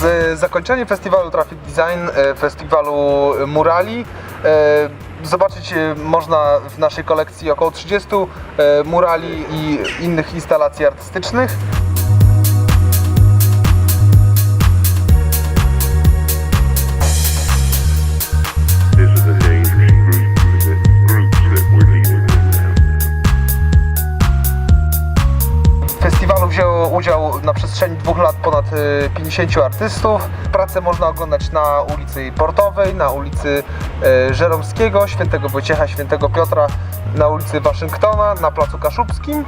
Z zakończenie festiwalu Traffic Design, e, festiwalu murali. e, Zobaczyć e, można w naszej kolekcji około 30 e, murali i innych instalacji artystycznych. Udział na przestrzeni dwóch lat ponad e, 50 artystów. Pracę można oglądać na ulicy Portowej, na ulicy e, Żeromskiego, Świętego Wojciecha, Świętego Piotra, na ulicy Waszyngtona, na Placu Kaszubskim.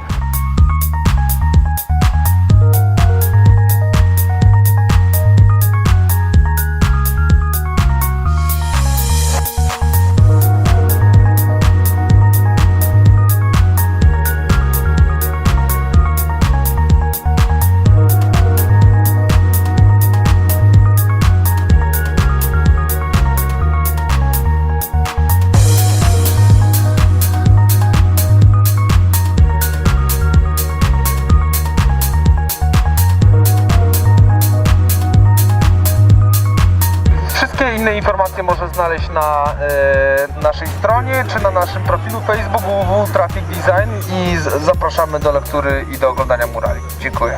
Inne informacje można znaleźć na e, naszej stronie czy na naszym profilu Facebook www Traffic Design i zapraszamy do lektury i do oglądania murali. Dziękuję.